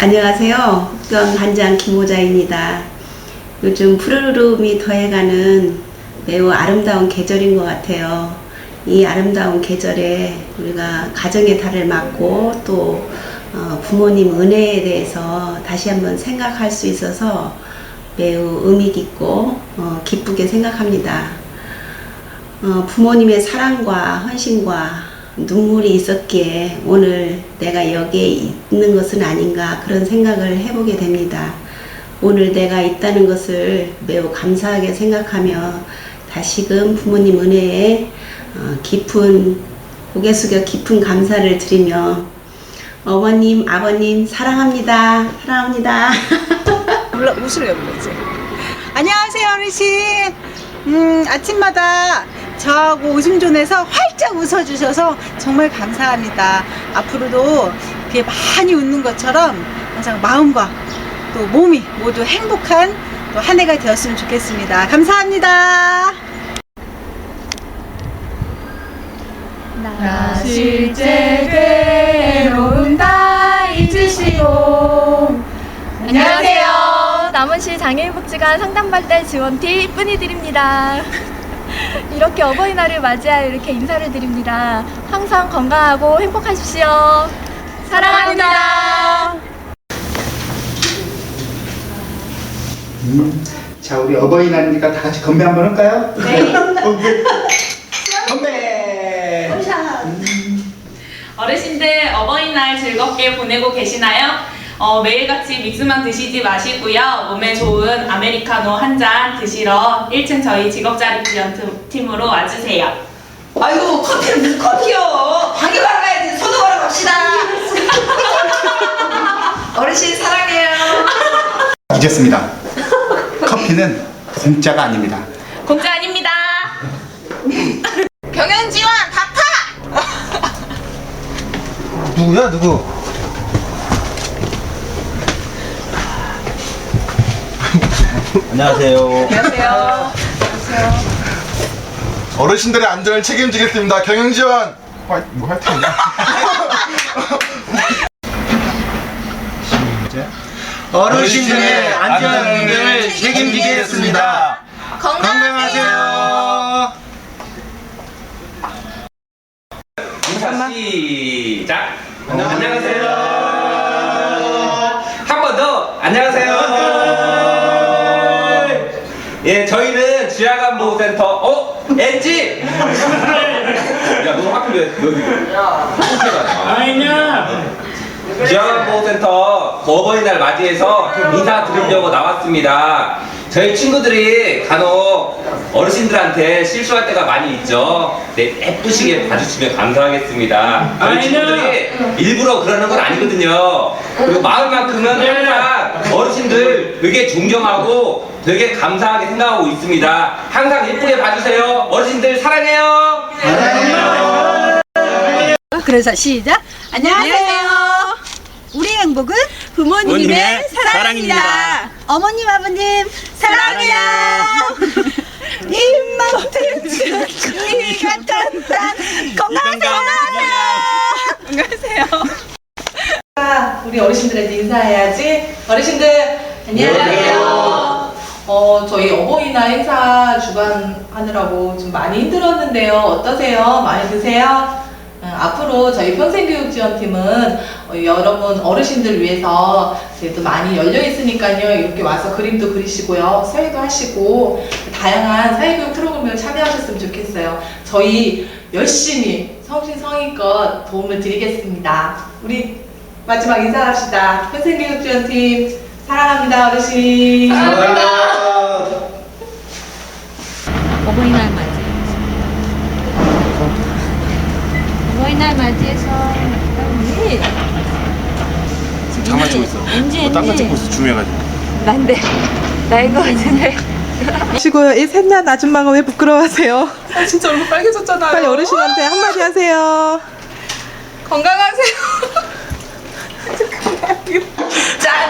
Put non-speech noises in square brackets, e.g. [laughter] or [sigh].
안녕하세요. 국경 반장 김호자입니다. 요즘 푸르름이 더해가는 매우 아름다운 계절인 것 같아요. 이 아름다운 계절에 우리가 가정의 달을 맞고 또 어, 부모님 은혜에 대해서 다시 한번 생각할 수 있어서 매우 의미 깊고 어, 기쁘게 생각합니다. 어, 부모님의 사랑과 헌신과 눈물이 있었기에 오늘 내가 여기에 있는 것은 아닌가 그런 생각을 해보게 됩니다. 오늘 내가 있다는 것을 매우 감사하게 생각하며 다시금 부모님 은혜에 어, 깊은 고개 숙여 깊은 감사를 드리며 어머님, 아버님 사랑합니다. 사랑합니다. [laughs] 몰라 웃으려 왜 불렀지? 안녕하세요 어르신. 음 아침마다 저하고 웃음존에서 활짝 웃어주셔서 정말 감사합니다. 앞으로도 이렇게 많이 웃는 것처럼 항상 마음과 또 몸이 모두 행복한 또 한 해가 되었으면 좋겠습니다. 감사합니다. 나 실제 괴로움 다 잊으시고 안녕하세요 남원시 장애인복지관 상담발달 지원팀 뿐이드립니다 [laughs] 이렇게 어버이날을 맞이하여 이렇게 인사를 드립니다 항상 건강하고 행복하십시오 사랑합니다 음, 자, 우리 어버이날이니까 다 같이 건배 한번 할까요? 네. [laughs] 건배. 어르신들 어버이날 즐겁게 보내고 계시나요? 어, 매일같이 믹스만 드시지 마시고요. 몸에 좋은 아메리카노 한 잔 드시러 1층 저희 직업자립 지원팀으로 와주세요. 아이고 커피는 무슨 커피요 방에 바로 가야지 소독하러 갑시다 어르신 사랑해요 잊었습니다. 커피는 공짜가 아닙니다. 공짜 아닙니다. 경연지원 다파 누구야, 누구? 안녕하세요. 어르신들의 안전을 책임지겠습니다. 경영지원. 와, 이거 할 텐데. [laughs] 어르신들의 안전을 책임지겠습니다. 건강하세요. 인사 시작. 안녕하세요. 한 번 더. 안녕하세요. 센터. 어? 엔지. 야, 너 하필 왜 여기? 아니냐. 지하간보호센터 어버이날 맞이해서 인사 드리려고 나왔습니다. 저희 친구들이 간혹 어르신들한테 실수할 때가 많이 있죠. 네, 예쁘시게 봐주시면 감사하겠습니다. 저희 친구들이 일부러 그러는 건 아니거든요. 그리고 마음만큼은 항상 어르신들 되게 존경하고 되게 감사하게 생각하고 있습니다. 항상 예쁘게 봐주세요. 어르신들 사랑해요. 그래서 시작. 안녕하세요. 행복은 부모님의, 사랑입니다. 사랑입니다. 어머님, 아버님 사랑해요. 입만큼 이가 딴딴 건강하세요. 건강하세요. 우리 어르신들한테 인사해야지. 어르신들 안녕하세요. 어, 저희 어버이날 행사 주관하느라고 좀 많이 힘들었는데요. 어떠세요? 많이 드세요? 어, 앞으로 저희 평생교육지원팀은 어, 여러분 어르신들 위해서 그래도 많이 열려 있으니까요. 이렇게 와서 그림도 그리시고요. 사회도 하시고 다양한 사회교육 프로그램에 참여하셨으면 좋겠어요. 저희 열심히 성신성의껏 도움을 드리겠습니다. 우리 마지막 인사합시다. 평생교육지원팀 사랑합니다 어르신. 어버이날 맞이해서 장난 치고 있어. 엔지 딴거 찍고 있어, 중요해가지고. 난데 나인 거 같은데 [laughs] 시고요. 이 셋날 아줌마가 왜 부끄러워하세요? 아, 진짜 얼굴 빨개졌잖아요. 빨리 어르신한테 한마디 하세요. 건강하세요. [laughs] 짠